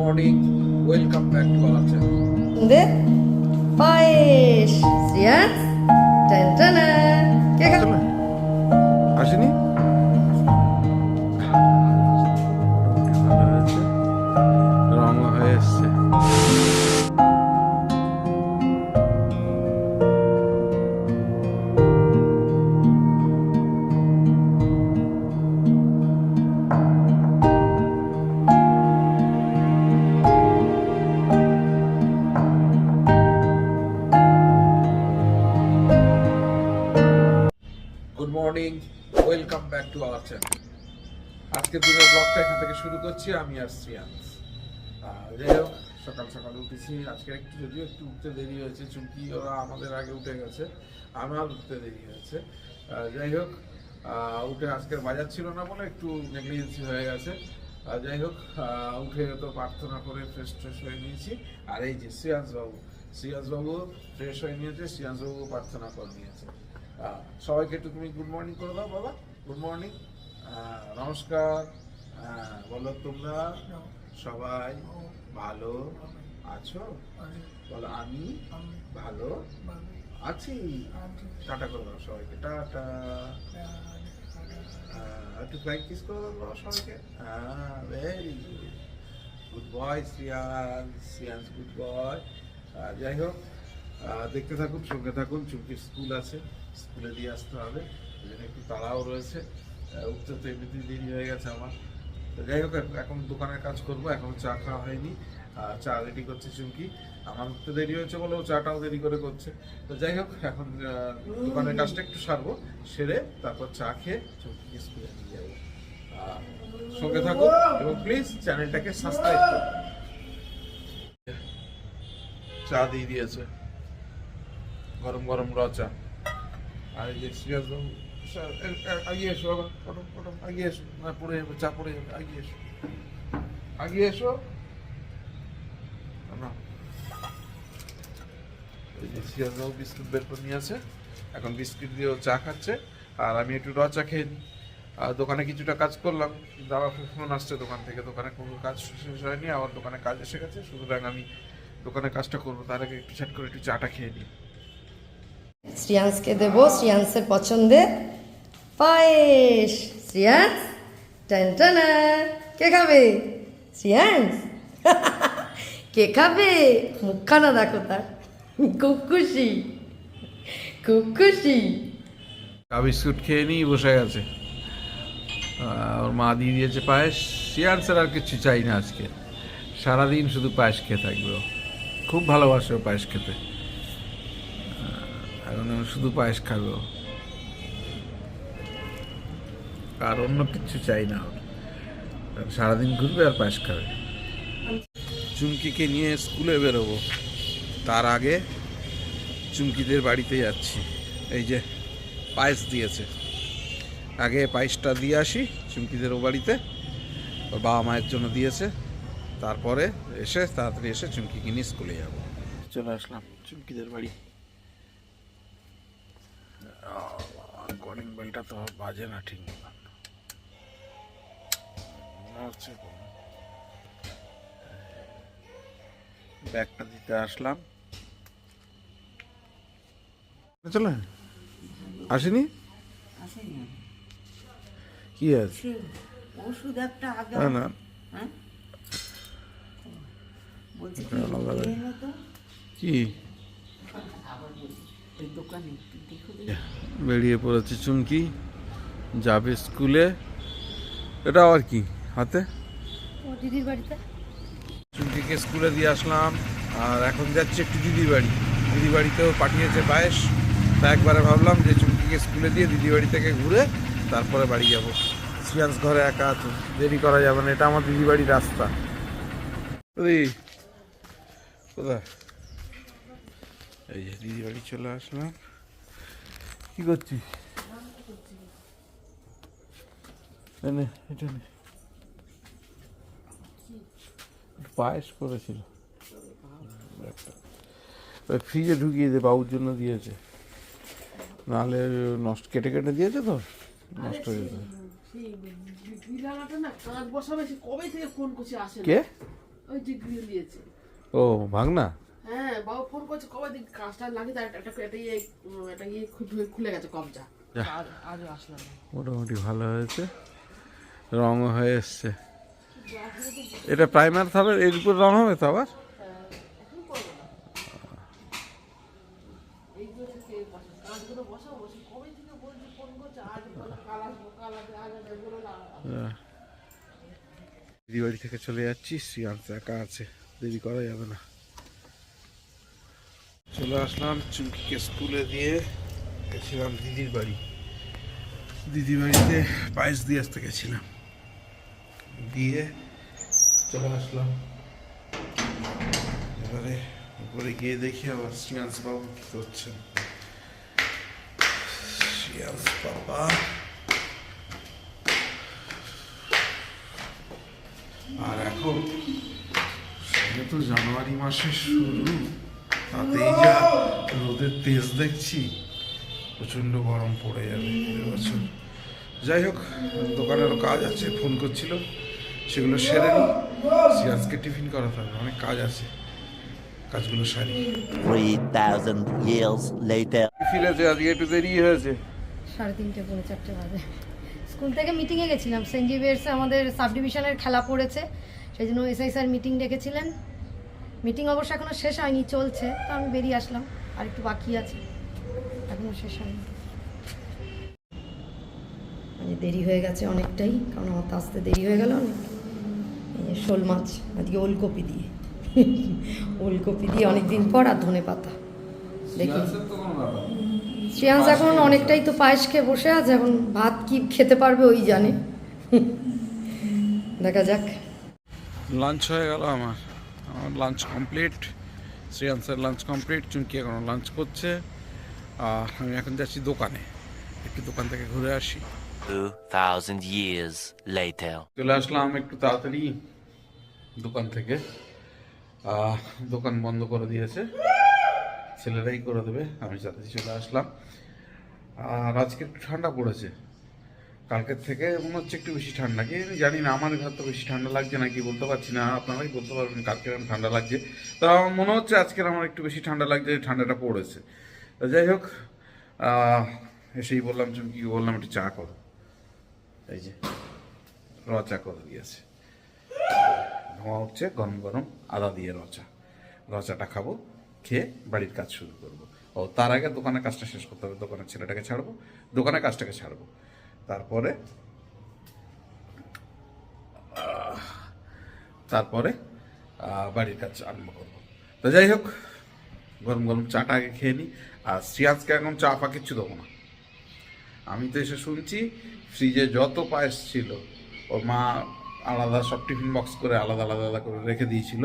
Morning welcome back to our channel দে পায়েস শ্রিয়াস টানটানা কে খা আসেনি good morning, welcome back to our channel. আজকের দিনের ব্লগটা এখান থেকে শুরু করছি, আমি আর শ্রিয়াংশ। যাই হোক, সকাল সকাল উঠেছি। আজকে একটু যদিও একটু উঠতে দেরি হয়েছে, চুমকি ওরা আমাদের আগে উঠে গেছে আমার উঠতে দেরি হয়েছে। যাই হোক উঠে আজকের বাজার ছিল না বলে একটু নেগলিজেন্সি হয়ে গেছে। যাই হোক উঠে তো প্রার্থনা করে ফ্রেশ ট্রেশ হয়ে নিয়েছি। আর এই যে শ্রিয়াংশ বাবু শ্রিয়াংশ বাবু ফ্রেশ হয়ে নিয়েছে শ্রিয়াংশ বাবু প্রার্থনা করে নিয়েছে। সবাইকে একটু তুমি গুড মর্নিং করে দাও, বাবা। গুড মর্নিং নমস্কার। বলো তোমরা সবাই ভালো আছো? বলো, আমি ভালো আছি। টাটা করে দাও সবাইকে। টাটা। একটু প্র্যাকটিস করে দাও সবাইকে। হ্যাঁ very good boy Shriyan Shriyan good boy যাই হোক দেখতে থাকুন, সঙ্গে থাকুন চুমকির স্কুল আছে, স্কুলে দিয়ে আসতে হবে জন্য একটু তাড়াও রয়েছে। উঠতে তো এমনিতেই দেরি হয়ে গেছে আমার। তো যাই হোক এখন- দোকানের কাজ করব, এখন চা খাওয়া হয়নি। আর চা রেডি করছে চুমকি। আমার উঠতে দেরি হয়েছে বলে ও চাটাও দেরি করে করছে। তো যাই হোক, এখন দোকানের কাজটা একটু সারবো, সেরে তারপর চা খেয়ে চুমকিকে স্কুলে নিয়ে যাব। সঙ্গে থাকুন এবং প্লিজ চ্যানেলটাকে সাবস্ক্রাইব চা দিয়ে দিয়েছে। গরম গরম র চা আর এই যে এ- আগিয়ে এসো বাবা ওঠো ওঠো আগিয়ে এসো। না, পড়ে যাবে, চা পড়ে যাবে, আগিয়ে এসো। আগিয়ে এসো। না এই যে সিরিয়াস বাবু বিস্কুট বের করে নিয়ে আছে এখন বিস্কুট দিয়ে ও চা খাচ্ছে। আর আমি একটু র চা খেয়ে নিই। আর দোকানে কিছুটা কাজ করলাম। কিন্তু আবার ফোন আসছে দোকান থেকে। দোকানে কোনো কাজ শেষ হয়নি। আবার দোকানে কাজ এসে গেছে। সুতরাং আমি দোকানে কাজটা করব। তার আগে একটু ছাট করে একটু চাটা খেয়ে নিই। শ্রিয়াংসকে দেব শ্রিয়াংসের পছন্দের পায়েস। শ্রিয়াংস টানটানা কে খাবে? শ্রিয়াংস কে খাবে? মুখখানা দেখো তার। খুব খুশি। খুব খুশি। চা বিস্কুট খেয়ে নিয়ে বসে গেছে। ওর মা দিয়ে দিয়েছে পায়েস। সিয়ান্সের আর কিছু চাই না আজকে। সারাদিন শুধু পায়েস খেয়ে থাকবে খুব ভালোবাসে পায়েস খেতে। এখন শুধু পায়েস খাবে। আর অন্য কিছু চাই না। সারাদিন ঘুরবে আর পায়েস খাবে। চুমকিকে নিয়ে স্কুলে বেরোবো। তার আগে চুমকিদের বাড়িতে যাচ্ছি। এই যে পায়েস দিয়েছে। আগে পায়েসটা দিয়ে আসি চুমকিদের ও বাড়িতে। ওর বাবা মায়ের জন্য দিয়েছে। তারপরে এসে তাড়াতাড়ি এসে চুমকিকে নিয়ে স্কুলে যাব। চলে আসলাম চুমকিদের বাড়ি। কলিং বেলটা তো বাজে না ঠিক মতন। মনে হচ্ছে ব্যাগটা দিতে আসলাম। চলে। আসেনি? আসেনি। কি আছে? ওষুধ একটা আগে না হ্যাঁ? কি আলাদা নিয়ে এলো তো কি ওই দোকানে একটু দেখো দেখি। বেরিয়ে পড়েছে চুমকি। যাবে স্কুলে। এটা আর কি? হাতে? দিদির বাড়িতে? চুমকিকে স্কুলে দিয়ে আসলাম। আর এখন যাচ্ছে একটু দিদির বাড়ি। দিদি বাড়িতেও পাঠিয়েছে পায়েস। তা একবারে ভাবলাম যে চুমকিকে স্কুলে দিয়ে দিদি বাড়ি থেকে ঘুরে তারপরে বাড়ি যাব। সিয়ান্স ঘরে একা আছে। দেরি করা যাবে না। এটা আমার দিদি বাড়ির রাস্তা। ওই কোথায়? এই যে দিদি বাড়ি চলে আসলাম কি করছিস? এটা নে। পায়েস করেছিল। একটা। ওই ফ্রিজে ঢুকিয়ে দে বাবুর জন্য দিয়েছে। নাহলে নষ্ট কেটে কেটে দিয়েছে তো? নষ্ট হয়ে যেত কে ও ভাগনা? করছে কবে দিন কাজটা লাগিয়ে তার একটা একটা ইয়ে একটা ইয়ে খুলে খুলে গেছে কবজা। আজও আসলো মোটামুটি ভালো হয়েছে। রঙও হয়ে এসছে। এটা প্রাইমার হবে এর উপর রং হবে তো আবার? না দিদি বাড়ি থেকে চলে যাচ্ছি শ্রীয়াংশ একা আছে। দেরি করা যাবে না। চলে আসলাম চুমকিকে স্কুলে দিয়ে গেছিলাম দিদির বাড়ি। দিদির বাড়িতে পায়েস দিয়ে আসতে গেছিলাম। দিয়ে চলে আসলাম। এবারে উপরে গিয়ে দেখি আবার শ্রীয়াংশ বাবু কি করছেন। শ্রীয়াংশ বাবা। আর এখন সবে তো জানুয়ারি মাসের শুরু। তাতেই যা রোদের তেজ দেখছি প্রচণ্ড গরম পড়ে যাবে এবছর যাই হোক দোকানেরও কাজ আছে ফোন করছিল সেগুলো সেরে নি সিরাজকে টিফিন করাতে হবে অনেক কাজ আছে কাজগুলো সারি। 3,000 years later. ফিরেছে আজকে একটু দেরি হয়েছে। সাড়ে তিনটে পৌনে চারটে বাজে। স্কুল থেকে মিটিংয়ে গেছিলাম সেন্ট জেভিয়ার্সে আমাদের সাব ডিভিশনের খেলা পড়েছে সেই জন্য এসআই স্যার মিটিং ডেকেছিলেন। মিটিং অবশ্য এখনও শেষ হয়নি চলছে। তো আমি বেরিয়ে আসলাম আর একটু বাকি আছে। এখনও শেষ হয়নি। মানে দেরি হয়ে গেছে অনেকটাই কারণ আমার তো আসতে দেরি হয়ে গেল অনেক। এই শোল মাছ আজকে ওলকপি দিয়ে। ওলকপি দিয়ে অনেক দিন পর আর ধনে পাতা। দেখি। শ্রেয়াংস এখন অনেকটাই তো পায়েস খেয়ে বসে আছে এখন ভাত কি খেতে পারবে ওই জানে। দেখা যাক। লাঞ্চ হয়ে গেল আমার। আমার লাঞ্চ কমপ্লিট শ্রেয়াংসের লাঞ্চ কমপ্লিট চুমকি এখন লাঞ্চ করছে। আর আমি এখন যাচ্ছি দোকানে একটু দোকান থেকে ঘুরে আসি। 2,000 years later. চলে আসলাম একটু তাড়াতাড়ি দোকান থেকে। দোকান বন্ধ করে দিয়েছে ছেলেরাই করে দেবে আমি তাড়াতাড়ি চলে আসলাম। আর আজকে একটু ঠান্ডা পড়েছে। কালকের থেকে মনে হচ্ছে একটু বেশি ঠান্ডা। কি জানি না, আমার ঘর তো বেশি ঠান্ডা লাগছে না কি বলতে পারছি না। আপনারাই বলতে পারবেন কালকে আমার ঠান্ডা লাগছে। তো মনে হচ্ছে আজকের আমার একটু বেশি ঠান্ডা লাগছে, ঠান্ডাটা পড়েছে। যাই হোক এসেই বললাম কী বললাম, একটু চা করো। এই যে রচা করে দিয়েছে। ধোঁয়া হচ্ছে গরম গরম আদা দিয়ে রচা রচাটা খাব, খেয়ে বাড়ির কাজ শুরু করব। ও, তার আগে দোকানের কাজটা শেষ করতে হবে, দোকানের ছেলেটাকে ছাড়বো, দোকানের কাজটাকে ছাড়বো। তারপরে তারপরে বাড়ির কাজ আরম্ভ করব। তো যাই হোক, গরম গরম চাটা আগে খেয়ে নিই আর শ্রিয়াজকে এখন চা ফা কিচ্ছু দেবো না। আমি তো এসে শুনছি, ফ্রিজে যত পায়েস ছিল, ওর মা আলাদা সব টিফিন বক্স করে আলাদা আলাদা আলাদা করে রেখে দিয়েছিল।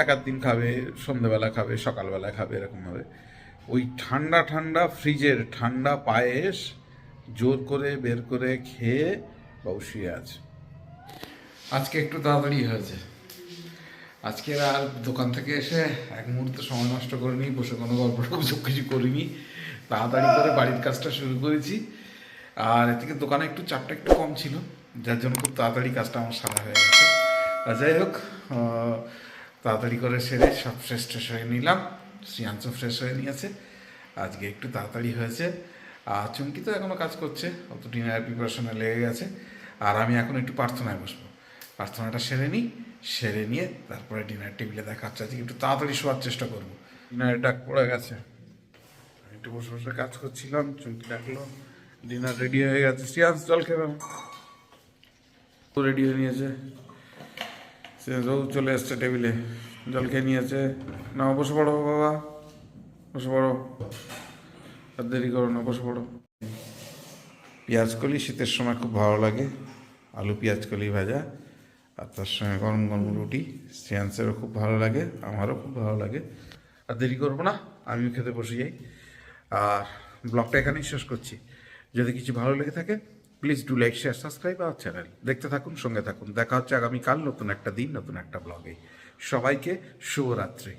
এক আধ দিন খাবে, সন্ধেবেলা খাবে, সকালবেলা খাবে এরকমভাবে ওই ঠান্ডা ঠান্ডা, ফ্রিজের ঠান্ডা পায়েস জোর করে, বের করে খেয়ে বাবু শুয়ে আছে। আজকে একটু তাড়াতাড়ি হয়েছে। আজকে আর দোকান থেকে এসে এক মুহূর্তে সময় নষ্ট করিনি, বসে কোনো গল্প গুজব কিছু করিনি। তাড়াতাড়ি করে বাড়ির কাজটা শুরু করেছি। আর এদিকে দোকানে একটু চাপটা একটু কম ছিল, যার জন্য খুব তাড়াতাড়ি কাজটা আমার সারা হয়ে গেছে। আর যাই হোক তাড়াতাড়ি করে সেরে সব ফ্রেশ ট্রেশ হয়ে নিলাম। শ্রিয়াংশ ফ্রেশ হয়ে নিয়েছে। আজকে একটু তাড়াতাড়ি হয়েছে। আর চুমকি তো এখনও কাজ করছে, অত ডিনার প্রিপারেশনে লেগে গেছে। আর আমি এখন একটু প্রার্থনায় বসবো। প্রার্থনাটা সেরে নিই, সেরে নিয়ে তারপরে ডিনার টেবিলে দেখা হচ্ছে। আজকে একটু তাড়াতাড়ি শোয়ার চেষ্টা করব। ডিনারের ডাক পড়ে গেছে। একটু বসে বসে কাজ করছিলাম, চুমকি ডাকলো ডিনার রেডি হয়ে গেছে। শ্রিয়াংশ জল খেবে রেডি হয়ে নিয়েছে। শ্রিয়াংশও চলে এসছে টেবিলে জল খেয়ে নিয়েছে। না বসে পড়ো বাবা। বসে পড়ো। আর দেরি করো না, বসে পড়ো। পেঁয়াজ কলি, শীতের সময় খুব ভালো লাগে। আলু, পেঁয়াজ কলি ভাজা, আর তার সঙ্গে গরম গরম রুটি। শ্রেয়ান্সেরও খুব ভালো লাগে, আমারও খুব ভালো লাগে। আর দেরি করব না, আমিও খেতে বসে যাই। আর ব্লগটা এখানেই শেষ করছি। যদি কিছু ভালো লেগে থাকে please do like share subscribe our channel দেখতে থাকুন, সঙ্গে থাকুন। দেখা হচ্ছে আগামীকাল নতুন একটা দিন, নতুন একটা ব্লগে সবাইকে শুভরাত্রি।